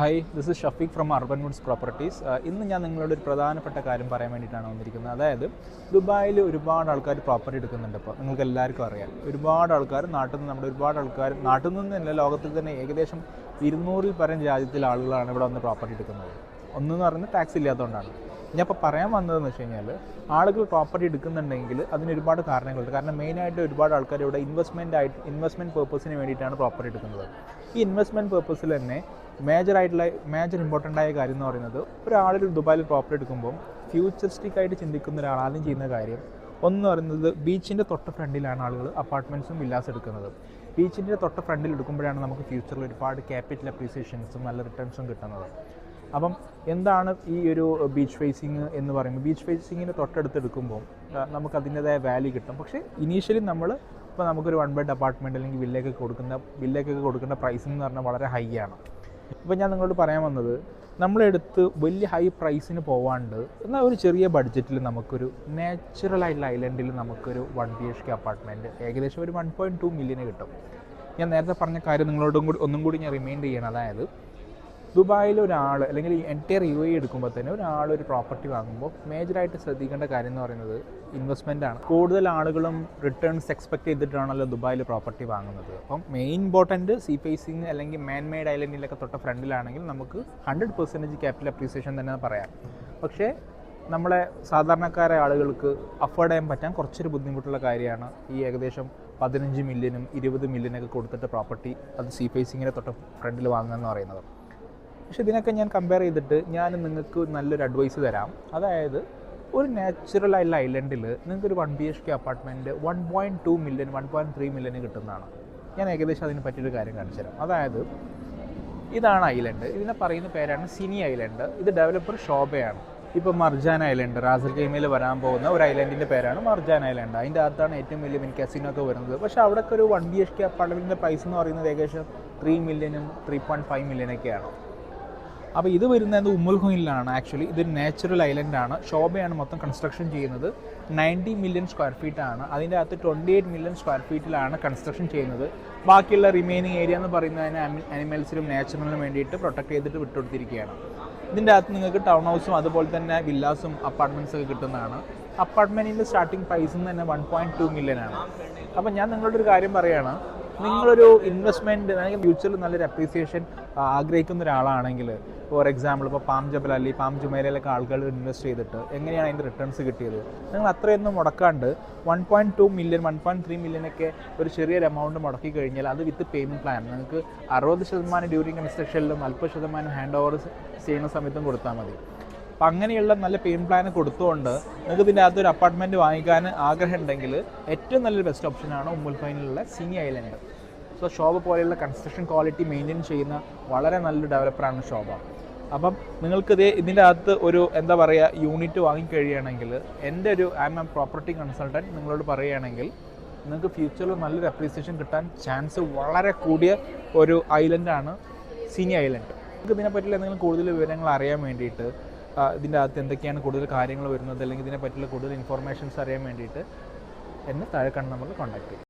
Hi this is Shafeeq from urban woods properties ഇന്ന് ഞാൻ നിങ്ങളോട് ഒരു പ്രധാനപ്പെട്ട കാര്യം പറയാൻ വേണ്ടിയിട്ടാണ് വന്നിരിക്കുന്നത്. അതായത് ദുബായിൽ ഒരുപാട് ആൾക്കാർ പ്രോപ്പർട്ടി എടുക്കുന്നുണ്ട് ഇപ്പോൾ നിങ്ങൾക്ക് എല്ലാവർക്കും അറിയാം. ഒരുപാട് ആൾക്കാർ നാട്ടിൽ നിന്ന് നമ്മുടെ ഒരുപാട് ആൾക്കാർ നാട്ടിൽ നിന്നല്ല ലോകത്തിൽ തന്നെ ഏകദേശം ഇരുന്നൂറിൽ പരം രാജ്യത്തിലെ ആളുകളാണ് ഇവിടെ വന്ന് പ്രോപ്പർട്ടി എടുക്കുന്നത്. ഒന്നെന്ന് പറയുന്നത് ടാക്സ് ഇല്ലാത്തതുകൊണ്ടാണ്. ഞാൻ ഇപ്പോൾ പറയാൻ വന്നതെന്ന് വെച്ച് കഴിഞ്ഞാൽ ആളുകൾ പ്രോപ്പർട്ടി എടുക്കുന്നുണ്ടെങ്കിൽ അതിന് ഒരുപാട് കാരണങ്ങളുണ്ട്. കാരണം മെയിനായിട്ട് ഒരുപാട് ആൾക്കാർ ഇവിടെ ഇൻവെസ്റ്റ്മെന്റ് ആയിട്ട് ഇൻവെസ്റ്റ്മെന്റ് പേർപ്പസിന് വേണ്ടിയിട്ടാണ് പ്രോപ്പർട്ടി എടുക്കുന്നത്. ഈ ഇൻവെസ്റ്റ്മെന്റ് പേർപ്പസിൽ തന്നെ മേജർ ആയിട്ടുള്ള മേജർ ഇമ്പോർട്ടന്റ് ആയ കാര്യം എന്ന് പറയുന്നത് ഒരാളിൽ ദുബായിൽ പ്രോപ്പർട്ടി എടുക്കുമ്പോൾ ഫ്യൂച്ചറിസ്റ്റിക് ആയിട്ട് ചിന്തിക്കുന്ന ഒരാൾ ചെയ്യുന്ന കാര്യം ഒന്ന് പറയുന്നത് ബീച്ചിന്റെ തൊട്ട ഫ്രണ്ടിലാണ് ആളുകൾ അപ്പാർട്ട്മെന്റ്സും വില്ലാസ് എടുക്കുന്നത്. ബീച്ചിന്റെ തൊട്ട ഫ്രണ്ടിൽ എടുക്കുമ്പോഴാണ് നമുക്ക് ഫ്യൂച്ചറിൽ ഒരുപാട് ക്യാപിറ്റൽ അപ്രീസിയേഷൻസും നല്ല റിട്ടേൺസും കിട്ടുന്നത്. അപ്പം എന്താണ് ഈ ഒരു ബീച്ച് ഫേസിങ് എന്ന് പറയുമ്പോൾ ബീച്ച് ഫേസിങ്ങിന് തൊട്ടടുത്ത് എടുക്കുമ്പോൾ നമുക്ക് അതിന്റെതായ വാല്യൂ കിട്ടും. പക്ഷേ ഇനീഷ്യലി നമ്മൾ ഇപ്പോൾ നമുക്കൊരു വൺ ബെഡ് അപ്പാർട്ട്മെന്റ് അല്ലെങ്കിൽ വില്ലേക്കൊക്കെ കൊടുക്കുന്ന വില്ലേക്കൊക്കെ കൊടുക്കുന്ന പ്രൈസ് എന്ന് പറഞ്ഞാൽ വളരെ ഹൈ ആണ്. ഇപ്പോൾ ഞാൻ നിങ്ങളോട് പറയാൻ വന്നത് നമ്മളെടുത്ത് വലിയ ഹൈ പ്രൈസിന് പോവാണ്ട് എന്നാൽ ഒരു ചെറിയ ബഡ്ജറ്റിൽ നമുക്കൊരു നാച്ചുറൽ ആയിട്ടുള്ള ഐലൻഡിൽ നമുക്കൊരു one B H K apartment ഏകദേശം ഒരു വൺ പോയിന്റ് ടു മില്യന് കിട്ടും. ഞാൻ നേരത്തെ പറഞ്ഞ കാര്യം നിങ്ങളോടും കൂടി ഒന്നും കൂടി ഞാൻ റിമൈൻഡ് ചെയ്യണം. അതായത് ദുബായിൽ ഒരാൾ അല്ലെങ്കിൽ എന്റെ യു എ എടുക്കുമ്പോൾ തന്നെ ഒരാൾ ഒരു പ്രോപ്പർട്ടി വാങ്ങുമ്പോൾ മേജറായിട്ട് ശ്രദ്ധിക്കേണ്ട കാര്യം എന്ന് പറയുന്നത് ഇൻവെസ്റ്റ്മെന്റ് ആണ്. കൂടുതൽ ആളുകളും റിട്ടേൺസ് എക്സ്പെക്ട് ചെയ്തിട്ടാണല്ലോ ദുബായിൽ പ്രോപ്പർട്ടി വാങ്ങുന്നത്. അപ്പം മെയിൻ ഇമ്പോർട്ടന്റ് സീ ഫേസിങ് അല്ലെങ്കിൽ മാൻ മെയ്ഡ് ഐലൻഡിലൊക്കെ തൊട്ട ഫ്രണ്ടിലാണെങ്കിൽ നമുക്ക് ഹൺഡ്രഡ് പെർസെന്റേജ് ക്യാപിറ്റൽ അപ്രീസിയേഷൻ തന്നെ പറയാം. പക്ഷേ നമ്മളെ സാധാരണക്കാരായ ആളുകൾക്ക് അഫോർഡ് ചെയ്യാൻ പറ്റാൻ കുറച്ചൊരു ബുദ്ധിമുട്ടുള്ള കാര്യമാണ് ഈ ഏകദേശം പതിനഞ്ച് മില്യനും ഇരുപത് മില്യനൊക്കെ കൊടുത്തിട്ട് പ്രോപ്പർട്ടി അത് സി ഫേസിങ്ങിനെ തൊട്ട് ഫ്രണ്ടിൽ വാങ്ങുക എന്ന് പറയുന്നത്. പക്ഷെ ഇതിനൊക്കെ ഞാൻ കമ്പയർ ചെയ്തിട്ട് ഞാൻ നിങ്ങൾക്ക് നല്ലൊരു അഡ്വൈസ് തരാം. അതായത് ഒരു നാച്ചുറൽ ആയിട്ടുള്ള ഐലൻഡിൽ നിങ്ങൾക്ക് ഒരു one B H K apartment one point two million one point three million കിട്ടുന്നതാണ്. ഞാൻ ഏകദേശം അതിനെ പറ്റിയൊരു കാര്യം കാണിച്ചു തരാം. അതായത് ഇതാണ് ഐലൻഡ് ഇതിനെ പറയുന്ന പേരാണ് സിനി ഐലൻഡ് ഇത് ഡെവലപ്പർ ഷോബയാണ് ഇപ്പോൾ മർജാൻ ഐലൻഡ് റാസൽ ഗെയിമിൽ വരാൻ പോകുന്ന ഒരു ഐലൻഡിന്റെ പേരാണ് മർജാൻ ഐലൻഡ് അതിന്റെ അകത്താണ് ഏറ്റവും വലിയ മിൻ കസിനോ ഒക്കെ വരുന്നത്. പക്ഷേ അവിടെയൊക്കെ ഒരു വൺ ബി എച്ച് കെ അപ്പാർട്ട്മെന്റിന്റെ പ്രൈസ് എന്ന് പറയുന്നത് ഏകദേശം ത്രീ മില്യനും ത്രീ പോയിന്റ് ഫൈവ് മില്യനൊക്കെയാണ് അപ്പോൾ ഇത് വരുന്നത് ഉമ്മുൽഹുയിലാണ് ആക്ച്വലി ഇതൊരു നാച്ചുറൽ ഐലൻഡ് ആണ്. ശോഭയാണ് മൊത്തം കൺസ്ട്രക്ഷൻ ചെയ്യുന്നത്. നയന്റി മില്യൺ സ്ക്വയർ ഫീറ്റ് ആണ്. അതിന്റെ അകത്ത് ട്വന്റി എയ്റ്റ് മില്യൺ സ്ക്വയർ ഫീറ്റിലാണ് കൺസ്ട്രക്ഷൻ ചെയ്യുന്നത്. ബാക്കിയുള്ള റിമൈനിങ് ഏരിയ എന്ന് പറയുന്നതിന് അനിമൽസിനും നാച്ചുറലിനും വേണ്ടിയിട്ട് പ്രൊട്ടക്ട് ചെയ്തിട്ട് വിട്ടുകൊടുത്തിരിക്കുകയാണ്. ഇതിന്റെ അകത്ത് നിങ്ങൾക്ക് ടൗൺ ഹൗസും അതുപോലെ തന്നെ വില്ലാസും അപ്പാർട്ട്മെന്റ്സ് ഒക്കെ കിട്ടുന്നതാണ്. അപ്പാർട്ട്മെന്റിന്റെ സ്റ്റാർട്ടിംഗ് പ്രൈസ് തന്നെ വൺ പോയിന്റ് ടു മില്യൺ ആണ്. അപ്പോൾ ഞാൻ നിങ്ങളോട് ഒരു കാര്യം പറയുകയാണ് നിങ്ങളൊരു ഇൻവെസ്റ്റ്മെന്റ് അല്ലെങ്കിൽ ഫ്യൂച്ചറിൽ നല്ലൊരു അപ്രീസിയേഷൻ ആഗ്രഹിക്കുന്ന ഒരാളാണെങ്കിൽ ഫോർ എക്സാമ്പിൾ ഇപ്പോൾ പാം ജബൽ അല്ലെങ്കിൽ പാം ജുമേലയിലൊക്കെ ആളുകൾ ഇൻവെസ്റ്റ് ചെയ്തിട്ട് എങ്ങനെയാണ് അതിന്റെ റിട്ടേൺസ് കിട്ടിയത്? നിങ്ങൾ അത്രയൊന്നും മുടക്കാണ്ട് one point two million one point three മില്യനൊക്കെ ഒരു ചെറിയൊരു എമൗണ്ട് മുടക്കി കഴിഞ്ഞാൽ അത് വിത്ത് പേയ്മെന്റ് പ്ലാൻ നിങ്ങൾക്ക് അറുപത് ശതമാനം ഡ്യൂറിങ് കൺസ്ട്രക്ഷനിലും നാൽപ്പത് ശതമാനം ഹാൻഡ് ഓവർ ചെയ്യുന്ന സമയത്തും കൊടുത്താൽ മതി. അപ്പം അങ്ങനെയുള്ള നല്ല പേയ്മെന്റ് പ്ലാൻ കൊടുത്തുകൊണ്ട് നിങ്ങൾക്ക് ഇതിന്റെ അകത്ത് ഒരു അപ്പാർട്ട്മെന്റ് വാങ്ങിക്കാൻ ആഗ്രഹം ഉണ്ടെങ്കിൽ ഏറ്റവും നല്ലൊരു ബെസ്റ്റ് ഓപ്ഷനാണ് ഉമ്മുൽ ഫൈനിലുള്ള സിനി ഐലൻഡ് സോ ശോഭ പോലെയുള്ള കൺസ്ട്രക്ഷൻ ക്വാളിറ്റി മെയിന്റെയിൻ ചെയ്യുന്ന വളരെ നല്ലൊരു ഡെവലപ്പറാണ് ശോഭ. അപ്പം നിങ്ങൾക്ക് ഇത് ഇതിന്റെ അകത്ത് ഒരു എന്താ പറയുക യൂണിറ്റ് വാങ്ങിക്കഴിയുകയാണെങ്കിൽ എന്റെ ഒരു ആം എം പ്രോപ്പർട്ടി കൺസൾട്ടന്റ് നിങ്ങളോട് പറയുകയാണെങ്കിൽ നിങ്ങൾക്ക് ഫ്യൂച്ചറിൽ നല്ലൊരു അപ്രീസിയേഷൻ കിട്ടാൻ ചാൻസ് വളരെ കൂടിയ ഒരു ഐലൻഡാണ് സിനി ഐലൻഡ് നിങ്ങൾക്ക് ഇതിനെപ്പറ്റിയുള്ള എന്തെങ്കിലും കൂടുതൽ വിവരങ്ങൾ അറിയാൻ വേണ്ടിയിട്ട് ഇതിന്റെ അകത്ത് എന്തൊക്കെയാണ് കൂടുതൽ കാര്യങ്ങൾ വരുന്നത് അല്ലെങ്കിൽ ഇതിനെ പറ്റിയുള്ള കൂടുതൽ ഇൻഫോർമേഷൻസ് അറിയാൻ വേണ്ടിയിട്ട് എന്നെ താഴെ കണ്ട് നമ്മൾ കോൺടാക്ട് ചെയ്യും.